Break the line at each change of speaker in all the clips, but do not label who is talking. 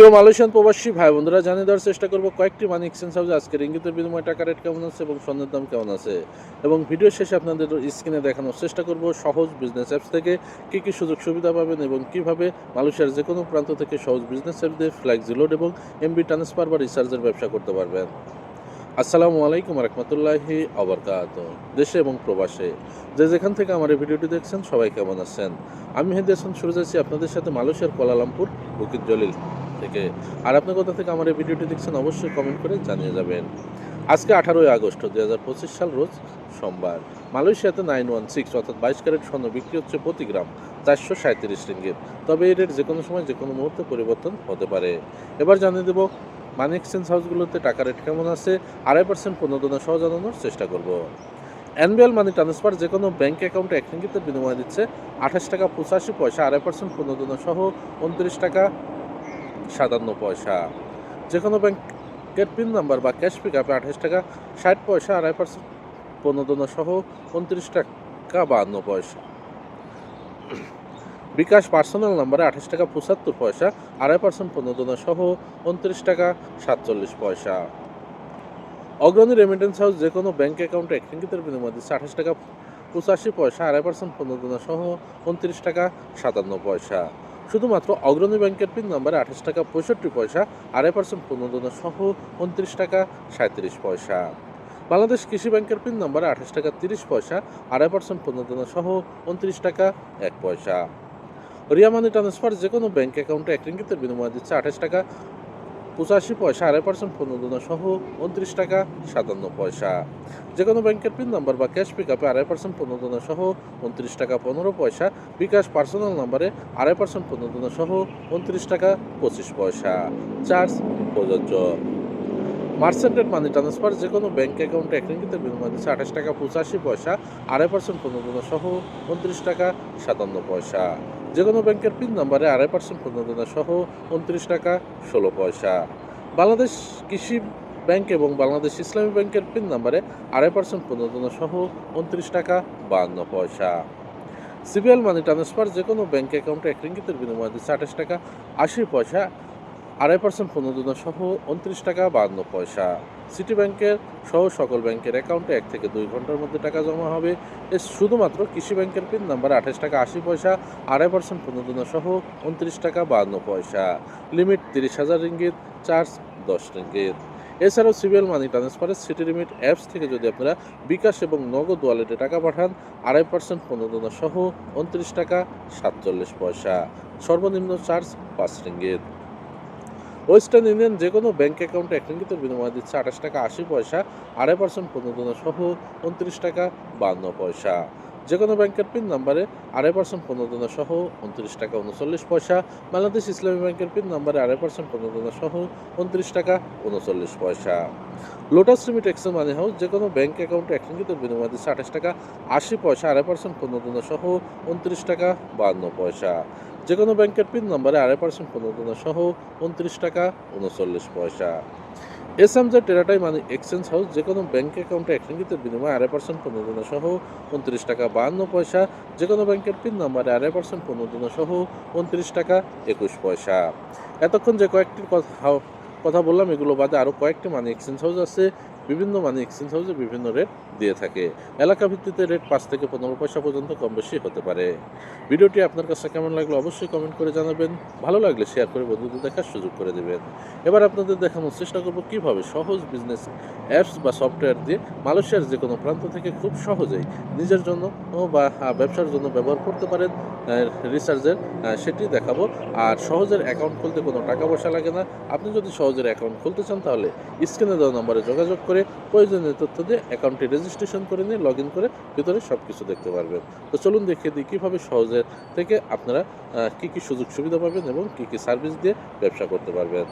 প্রিয় মালয়েশিয়ান প্রবাসী ভাই বন্ধুরা, জানিয়ে দেওয়ার চেষ্টা করব কয়েকটি মানি এক্সচেঞ্জ হাউসে আজকের ইঙ্গিতের বিনিময় টাকা রেট কেমন আছে এবং স্বর্ণের দাম কেমন আছে? এবং ভিডিও শেষে আপনাদের স্ক্রিনে দেখানোর চেষ্টা করব সহজ বিজনেস অ্যাপস থেকে কী কী সুযোগ সুবিধা পাবেন এবং কীভাবে মালয়েশিয়ার যে কোনো প্রান্ত থেকে সহজ বিজনেস অ্যাপ দিয়ে ফ্ল্যাক্স লোড এবং এমবি ট্রান্সফার বা রিচার্জের ব্যবসা করতে পারবেন। আসসালামু আলাইকুম রহমতুল্লাহি আবরকাত দেশে এবং প্রবাসে। যে যেখান থেকে আমার এই ভিডিওটি দেখছেন, সবাই কেমন আছেন? আমি হাসান শুরু যাচ্ছি আপনাদের সাথে মালয়েশিয়ার কোলালামপুর বুকির জলিল থেকে। আর আপনি কোথা থেকে আমার এই ভিডিওটি দেখছেন অবশ্যই কমেন্ট করে জানিয়ে যাবেন। আজকে আঠারোই আগস্ট দু হাজার পঁচিশ সাল রোজ সোমবার। মালয়েশিয়াতে নাইন ওয়ান সিক্স অর্থাৎ বাইশ ক্যারেট স্বর্ণ বিক্রি হচ্ছে প্রতি গ্রাম চারশো সাঁত্রিশ রিঙ্গিত। তবে এই রেট যে কোনো সময় যে কোনো মুহূর্তে পরিবর্তন হতে পারে। এবার জানিয়ে দেবো মানি এক্সচেঞ্জ হাউসগুলোতে টাকা রেট কেমন আছে? আড়াই পার্সেন্ট প্রণোদনা সহ জানানোর চেষ্টা করব। অ্যানুয়াল মানি ট্রান্সফার যে কোনো ব্যাঙ্ক অ্যাকাউন্টে এক রিঙ্গিতের বিনিময় দিচ্ছে আঠাশ টাকা পঁচাশি পয়সা, আড়াই পার্সেন্ট প্রণোদনা সহ উনত্রিশ টাকা। সাতান্ন পয়সা। যে কোনো ব্যাংকের পিন নাম্বার বা ক্যাশ পিক আপে আঠাশ টাকা, ষাট পয়সা, আড়াই পার্সেন্ট প্রণোদনা সহ উনত্রিশ টাকা বাহান্ন পয়সা। বিকাশ পার্সোনাল নাম্বারে আঠাশ টাকা পঁচাত্তর পয়সা, আড়াই পার্সেন্ট প্রণোদনা সহ উনত্রিশ টাকা সাতচল্লিশ পয়সা। অগ্রণী রেমিটেন্স হাউস যে কোনো ব্যাঙ্ক অ্যাকাউন্টে এক রিঙ্গিতের বিনিময় দিচ্ছে আঠাশ টাকা পঁচাশি পয়সা, আড়াই পার্সেন্ট প্রণোদনা সহ উনত্রিশ টাকা সাতান্ন পয়সা। শুধুমাত্র অগ্রণী ব্যাংকের পিন নাম্বারে আঠাশ টাকা পঁয়ষট্টি পয়সা আড়াই পার্সেন্ট প্রণোদনা সহ উনত্রিশ টাকা সাঁত্রিশ পয়সা। বাংলাদেশ কৃষি ব্যাংকের পিন নাম্বারে আঠাশ টাকা তিরিশ পয়সা আড়াই পার্সেন্ট প্রণোদনা সহ উনত্রিশ টাকা এক পয়সা। রিয়া মানি ট্রান্সফার যে কোনো ব্যাঙ্ক অ্যাকাউন্টে এক রিঙ্গিতের বিনিময় দিচ্ছে আঠাশ টাকা পঁচাশি পয়সা, আড়াই পার্সেন্ট প্রণোদনা সহ উনত্রিশ টাকা সাতান্ন পয়সা। যে কোনো ব্যাংকের পিন নাম্বার বা ক্যাশ পিক আপে আড়াই পার্সেন্ট প্রণোদনা সহ উনত্রিশ টাকা পনেরো পয়সা, বিকাশ পার্সোনাল নাম্বারে আড়াই পার্সেন্ট প্রণোদনা সহ উনত্রিশ টাকা পঁচিশ পয়সা। চার্জ প্রযোজ্য। মার্সেন্টেড মানি ট্রান্সফার যে কোনো ব্যাঙ্ক অ্যাকাউন্টে এক রিঙ্গিতে বিনিময় দিচ্ছে আঠাশ টাকা পঁচাশি পয়সা, আড়াই পার্সেন্ট প্রণোদনা সহ উনত্রিশ টাকা সাতান্ন পয়সা। যে কোনো ব্যাংকের পিন নাম্বারে আড়াই পার্সেন্ট প্রণোদনা সহ উনত্রিশ টাকা, ষোলো পয়সা। বাংলাদেশ কৃষি ব্যাংক এবং বাংলাদেশ ইসলামী ব্যাংকের পিন নাম্বারে আড়াই পার্সেন্ট প্রণোদনা সহ উনত্রিশ টাকা বাহান্ন পয়সা। সিবিএল মানি ট্রান্সফার যে কোনো ব্যাংক অ্যাকাউন্টে এক রিঙ্গিতের বিনিময় দিচ্ছে আঠাশ টাকা, আশি পয়সা আড়াই পার্সেন্ট প্রণোদনা সহ উনত্রিশ টাকা বাহান্ন পয়সা। সিটি ব্যাংকের সহ সকল ব্যাংকের অ্যাকাউন্টে এক থেকে দুই ঘণ্টার মধ্যে টাকা জমা হবে। এ শুধুমাত্র কৃষি ব্যাংকের পিন নাম্বার আঠাশ টাকা আশি পয়সা, আড়াই পার্সেন্ট প্রণোদনা সহ উনত্রিশ টাকা বাহান্ন পয়সা। লিমিট তিরিশ হাজার রিঙ্গিত চার্জ দশ রিঙ্গিত এছাড়াও সিবিএল মানি ট্রান্সফারের সিটি লিমিট অ্যাপস থেকে যদি আপনারা বিকাশ এবং নগদ ওয়ালেটে টাকা পাঠান, আড়াই পার্সেন্ট প্রণোদনা সহ উনত্রিশ টাকা সাতচল্লিশ পয়সা। সর্বনিম্ন চার্জ পাঁচ রিঙ্গিত ওয়েস্টার্ন ইউনিয়ন যে কোনো ব্যাঙ্ক অ্যাকাউন্টে এক রিঙ্গিতের বিনিময় দিচ্ছে আঠাশ টাকা আশি পয়সা, আড়াই পার্সেন্ট প্রণোদনা সহ উনত্রিশ টাকা বান্ন পয়সা। যে কোনো ব্যাংকের পিন নাম্বারে আড়াই পার্সেন্ট প্রণোদনা সহ উনত্রিশ টাকা উনচল্লিশ পয়সা, বাংলাদেশ ইসলামী ব্যাংকের পিন নাম্বারে আড়াই পার্সেন্ট প্রণোদনা সহ উনত্রিশ টাকা উনচল্লিশ পয়সা। Lotus limit excel money house যে কোনো ব্যাংক অ্যাকাউন্টে এক রিঙ্গিতের বিনিময় দিচ্ছে আঠাশ টাকা আশি পয়সা, আড়াই পার্সেন্ট প্রণোদনা সহ উনত্রিশ টাকা বান্ন পয়সা। যে কোনো ব্যাংকের পিন নাম্বারে আড়াই পার্সেন্ট প্রণোদনা সহ উনত্রিশ টাকা উনচল্লিশ পয়সা। এস এম জে, টেরাটাই মানি এক্সচেঞ্জ হাউস যে কোনো ব্যাংক অ্যাকাউন্টে এক বিনিময়ে আড়াই পার্সেন্ট প্রণোদনা সহ উনত্রিশ টাকা বাহান্ন পয়সা যে কোনো ব্যাংকের পিন নাম্বারে আড়াই পার্সেন্ট প্রণোদনা সহ উনত্রিশ টাকা একুশ পয়সা। এতক্ষণ যে কয়েকটির কথা কথা বললাম, এগুলো বাদে আরও কয়েকটি মানি এক্সচেঞ্জ হাউস আছে। বিভিন্ন মানি এক্সচেঞ্জ হাউসে বিভিন্ন রেট দিয়ে থাকে। এলাকা ভিত্তিতে রেট পাঁচ থেকে পনেরো পয়সা পর্যন্ত কম বেশি হতে পারে। ভিডিওটি আপনার কাছে কেমন লাগল অবশ্যই কমেন্ট করে জানাবেন। ভালো লাগলে শেয়ার করে বন্ধুদের দেখার সুযোগ করে দেবেন। এবার আপনাদের দেখানোর চেষ্টা করব কীভাবে সহজ বিজনেস অ্যাপস বা সফটওয়্যার দিয়ে মালয়েশিয়ার যে কোনো প্রান্ত থেকে খুব সহজেই নিজের জন্য বা ব্যবসার জন্য ব্যবহার করতে পারেন। রিসার্চের সেটি দেখাবো। আর সহজের অ্যাকাউন্ট খুলতে কোনো টাকা পয়সা লাগে না। আপনি যদি সহজের অ্যাকাউন্ট খুলতে চান তাহলে স্ক্রিনে দেওয়া নম্বরে যোগাযোগ করে প্রয়োজনীয় তথ্য দিয়ে অ্যাকাউন্টটি রেজিস্ট্রেশন করে নিয়ে লগ করে ভিতরে সব কিছু দেখতে পারবেন। তো চলুন দেখিয়ে দিই কীভাবে সহজের থেকে আপনারা কী কী সুযোগ সুবিধা পাবেন এবং কী কী সার্ভিস দিয়ে ব্যবসা করতে পারবেন।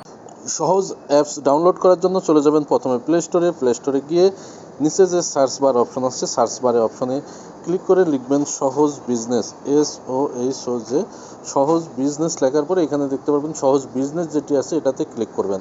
সহজ অ্যাপস ডাউনলোড করার জন্য চলে যাবেন প্রথমে প্লে স্টোরে প্লে স্টোরে গিয়ে নিচে যে সার্চ বার অপশন আছে সার্চ বারে অপশনে ক্লিক করে লিখবেন Sohoj business S O H O যে সহজ বিজনেস লেখার পরে এখানে দেখতে পারবেন সহজ বিজনেস যেটি আছে এটাতে ক্লিক করবেন।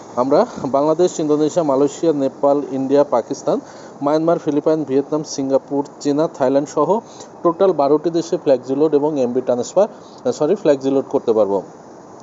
আমরা Bangladesh, Indonesia, Malaysia, Nepal, India, Pakistan, Myanmar, Philippines, Vietnam, Singapore, চীনা, থাইল্যান্ড সহ টোটাল বারোটি দেশে ফ্ল্যাক্সিলোড এবং এমবি ট্রান্সফার সরি ফ্ল্যাক্সিলোড করতে পারব।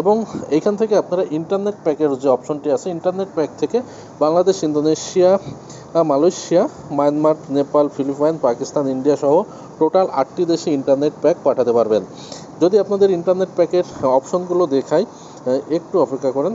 এবং এখান থেকে আপনারা ইন্টারনেট প্যাকের যে অপশনটি আছে ইন্টারনেট প্যাক থেকে Bangladesh, Indonesia Malaysia, Myanmar, Nepal, Philippines, Pakistan, India সহ টোটাল আটটি দেশে ইন্টারনেট প্যাক পাঠাতে পারবেন। যদি আপনাদের ইন্টারনেট প্যাকের অপশনগুলো দেখাই একটু অপেক্ষা করেন।